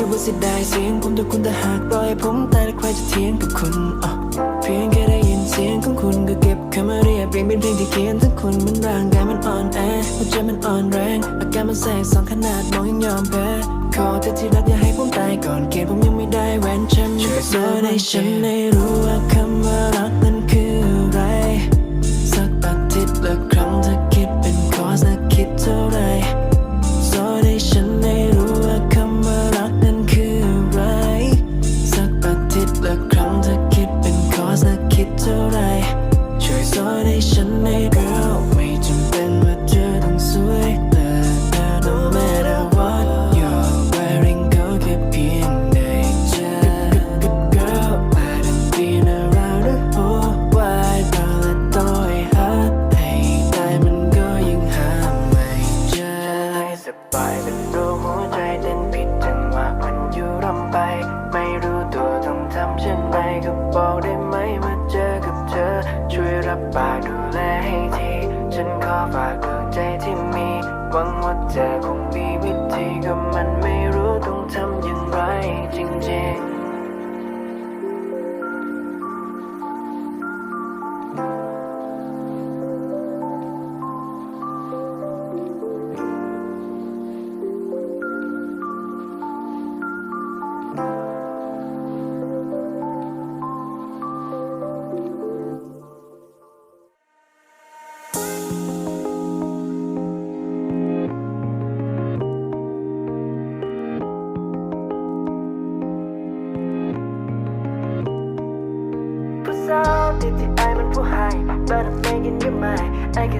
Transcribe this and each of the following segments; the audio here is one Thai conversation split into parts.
สิว่าเสียดายเสียงผมแต่คุณแต่หากปล่อยผมตายแล้วใครจะเถียงกับคุณอะเพียงแค่ได้ยินเสียงของคุณก็เก็บคำมาเรียบเรียงเป็นเพลงที่เขียนถึงคุณมันร่างกายมันอ่อนแอหัวใจมันอ่อนแรงอาการมันแสบสองขนาดมองยังยอมแพ้ขอเธอที่รักอย่าให้ผมตายก่อนเขียนผมยังไม่ได้แหวนฉันช่วยบอกให้ฉันได้รู้ว่าคำว่ารักนั้น ให้สบายแ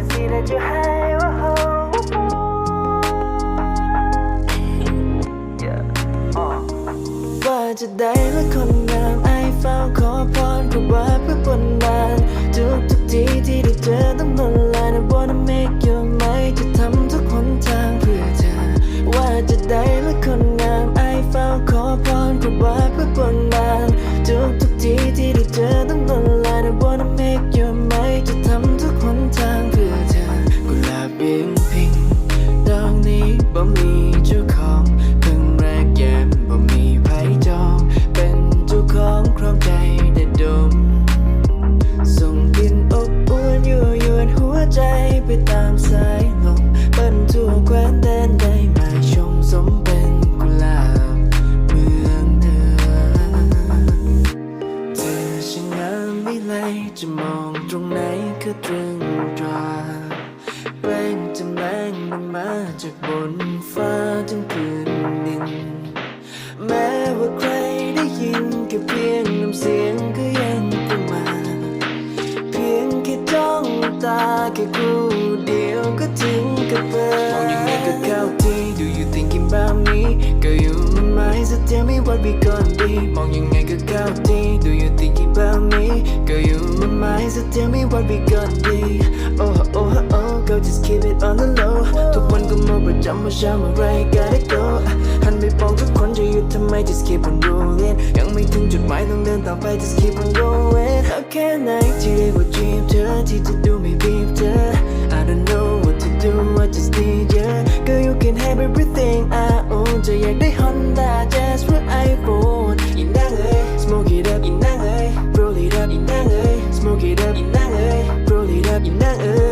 can see that you high oh, oh, yeah. uh. ว่าจะได้ละคนงามไอเฝ้าขอพรขอว่าเพื่อบนบานทุกทุกทีที่ได้เจอต้องละลาย I wanna make you mine จะทำทุกหนทางเพื่อเธอ ว่าจะได้ละคนงามไอเฝ้าขอพรขอว่าเพื่อบนบานทุกทุกทีที่ได้เจอต้องละลาย I wanna จะมองตรงไหนก็ตรึงตราแรงจะแรงลงมาจากบนฟ้าถึงพื้นดิน แม้ว่าใครได้ยินแค่เพียงน้ำเสียงก็ยังประมา เพียงแค่จ้องตาแค่ครู่เดียวก็ถึงกับเบอมองยังไงก็เข้าที่ Do you thinking about me Girl you my mind so tell me what we gonna be มองยังไงก็เข้าที่ Do you think tell me what we gonna be Oh oh oh girl just keep it on the low ทุกวันก็มาประจำว่าเช้าเมื่อไร gotta go หันไปมองทุกคนจะหยุดทำไม just keep on rolling ยังไม่ถึงจุดหมายต้องเดินต่อไป just keep on going เอาแค่ไหนที่เรียกว่า dream เธอที่จะดูไม่บีบเธอ I don't know what to do I just need you Girl you can have everything I own จะอยากได้ Honda Jazz หรือ iPhone อยู่น่ะเออ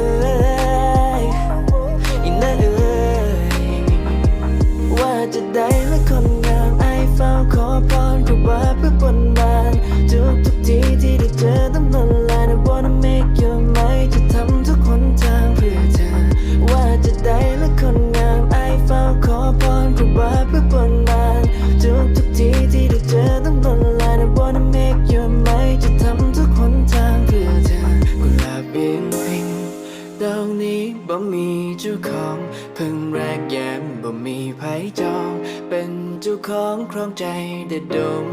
ใจได้ดม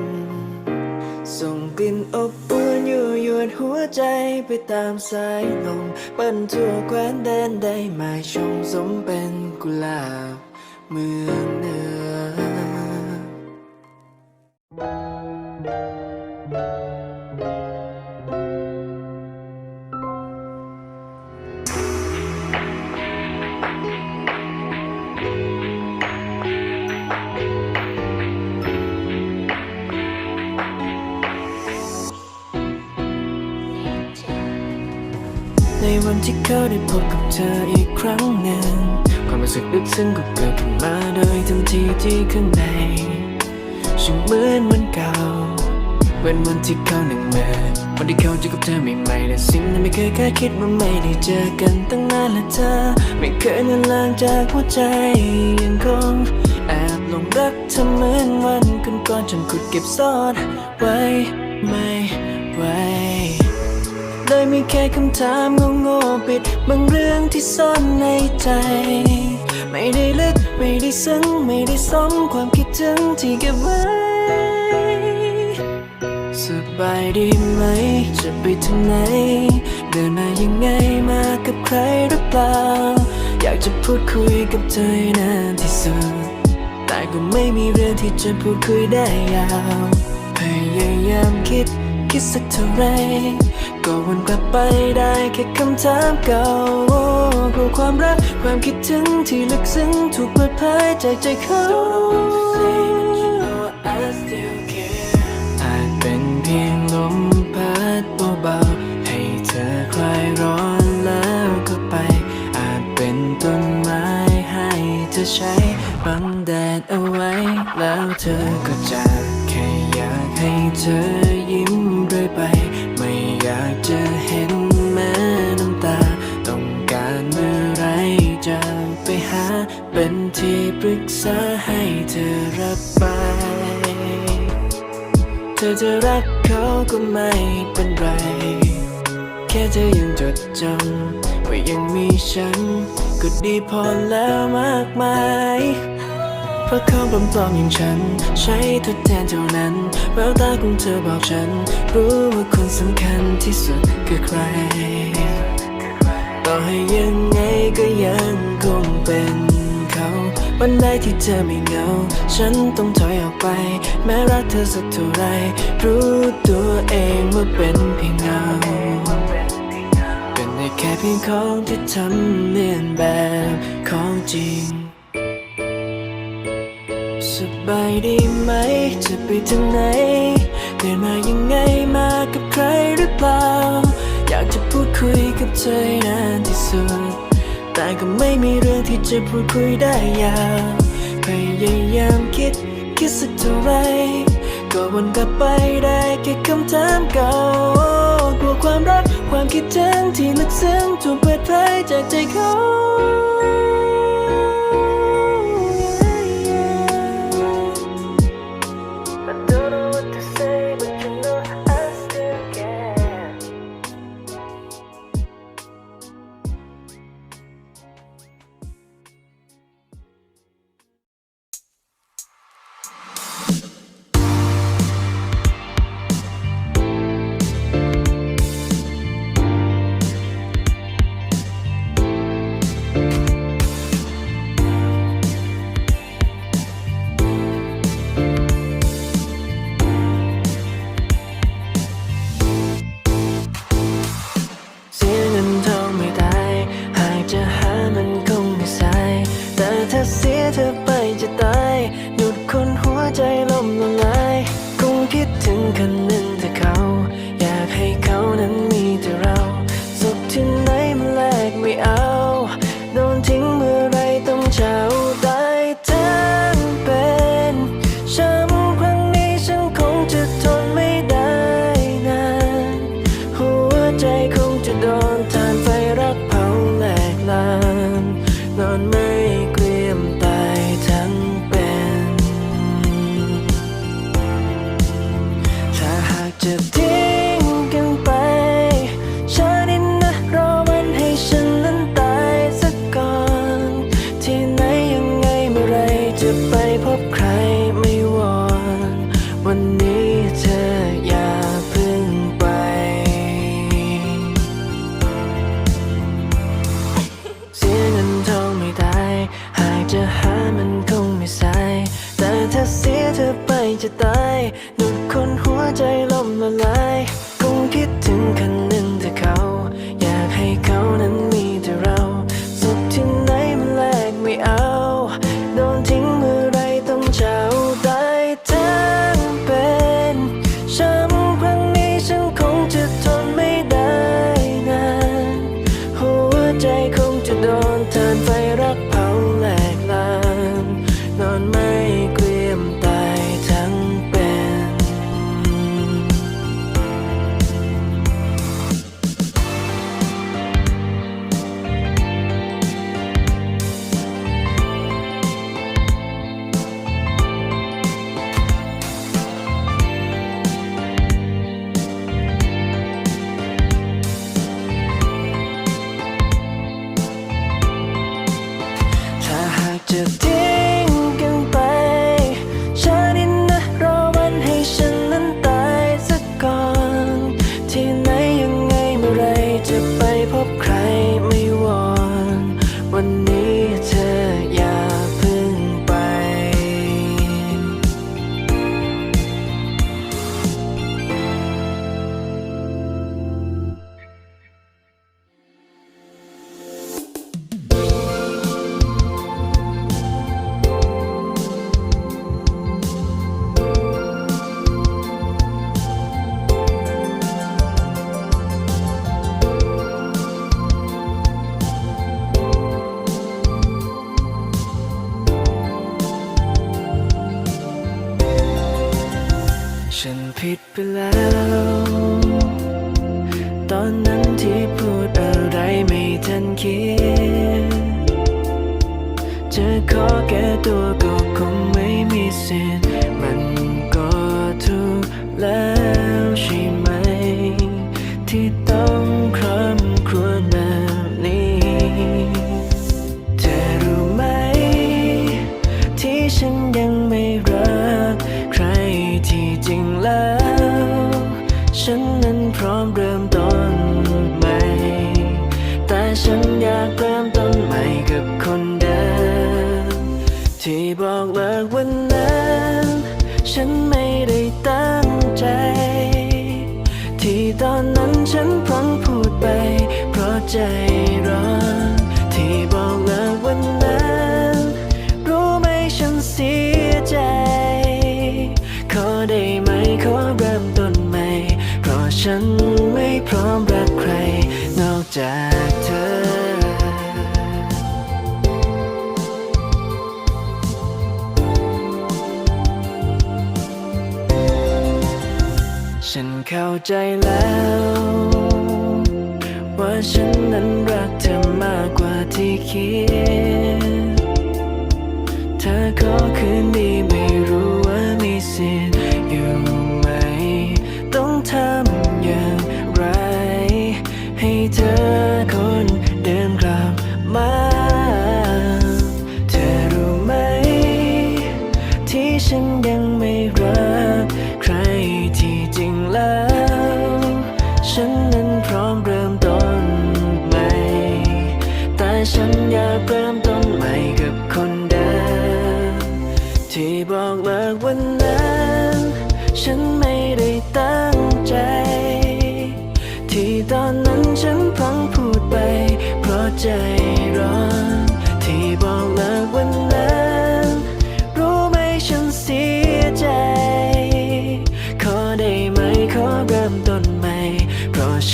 ส่งกลิ่นอบอวนอยู่ยวนหัวใจไปตามสายลมเปิ้นทั่วแคว้นแดนได้มาชมสมเป็นกุหลาบเมือง ที่เขาได้พบกับเธออีกครั้งหนึ่ง ความรู้สึกลึกซึ้งก็เกิดขึ้นมาโดยทันทีที่ข้างในฉันเหมือนวันเก่าเป็นวันที่เขาหนึ่งเมื่อวันที่เขาเจอกับเธอใหม่ๆและสิ่งที่ไม่เคยคาดคิดว่าไม่ได้เจอกันตั้งนานและเธอ ไม่เคยเลือนลางจากหัวใจยังคงแอบหลงรักเธอเหมือนวันก่อนๆจนขุดเก็บซ่อนไว้ไม่ไหว ได้มีแค่คำถามโง่ๆปิด บางเรื่องที่ซ่อนในใจ ไม่ได้ลึก ไม่ได้ซึ้ง ไม่ได้ซ้ำความคิดถึงที่เก็บไว้สบายดีไหม จะไปถึงไหน เดินมายังไงมากับใครหรือเปล่า อยากจะพูดคุยกับเธอนานที่สุด แต่ก็ไม่มีเรื่องที่จะพูดคุยได้ยาว พยายามคิด คิดสักเท่าไรก็วนกลับไปได้แค่คำถามเก่ากลัวความรักความคิดถึงที่ลึกซึ้งถูกเปิดเผยจากใจเขาอาจเป็นเพียงลมพัดเบาๆให้เธอคลายร้อนแล้วก็ไป อาจเป็นต้นไม้ให้เธอใช้บังแดดเอาไว้ แล้วเธอก็จะแค่อยากให้เธอ ที่ปรึกษาให้เธอรับไป เธอจะรักเขาก็ไม่เป็นไร แค่เธอยังจดจำว่ายังมีฉัน ก็ดีพอแล้วมากมายเพราะเขาปลอมๆอย่างฉัน ใช้ทดแทนเท่านั้นแววตาของเธอบอกฉัน รู้ว่าคนสำคัญที่สุดคือใครต่อให้ยัง วันใดที่เธอไม่เหงา ฉันต้องถอยออกไป แม้รักเธอสักเท่าไร รู้ตัวเองว่าเป็นเพียงเงา เป็นได้แค่เพียงของที่ทำเลียนแบบของจริงสบายดีไหม จะไปถึงไหนเดินมายังไงมากับใครหรือเปล่า อยากจะพูดคุยกับเธอให้นานที่สุด แต่ก็ไม่มีเรื่องที่จะพูดคุยได้ยาวพยายามคิดคิดสักเท่าไร ก็วนกลับไปได้แค่คำถามเก่ากลัวความรักความคิดถึงที่ลึกซึ้งถูกเปิดเผยจากใจเขา ที่ ฉันพลังพูดไป เพราะใจร้อนที่บอกเลิกวันนั้น รู้ไหมฉันเสียใจ ขอได้ไหมขอเริ่มต้นใหม่ เพราะฉัน ฉันเข้าใจแล้ว ว่าฉันนั้นรักเธอมากกว่าที่คิด เธอขอคืนดีไม่รู้ว่ามีสิทธิ์อยู่ไหม ต้องทำอย่างไร ให้เธอ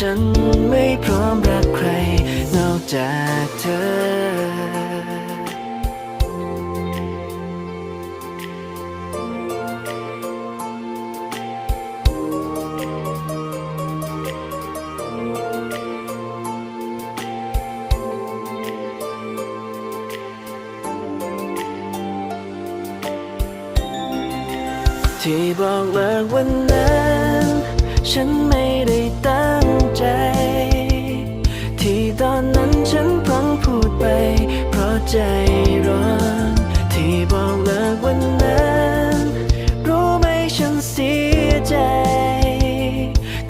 ฉันไม่พร้อมรักใคร นอกจากเธอที่บอกเลิกวันนั้น ฉันไม่ได้ตั้ง ใจ ที่ตอนนั้นฉันพลังพูดไป เพราะใจร้อน ที่บอกเลิกวันนั้น รู้ไหมฉันเสียใจ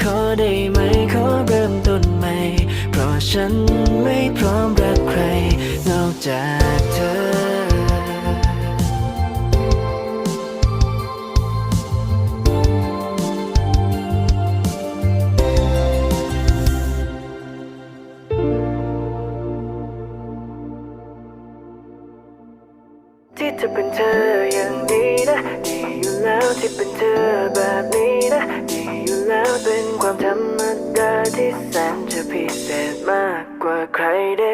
ขอได้ไหมขอเริ่มต้นใหม่ เพราะฉัน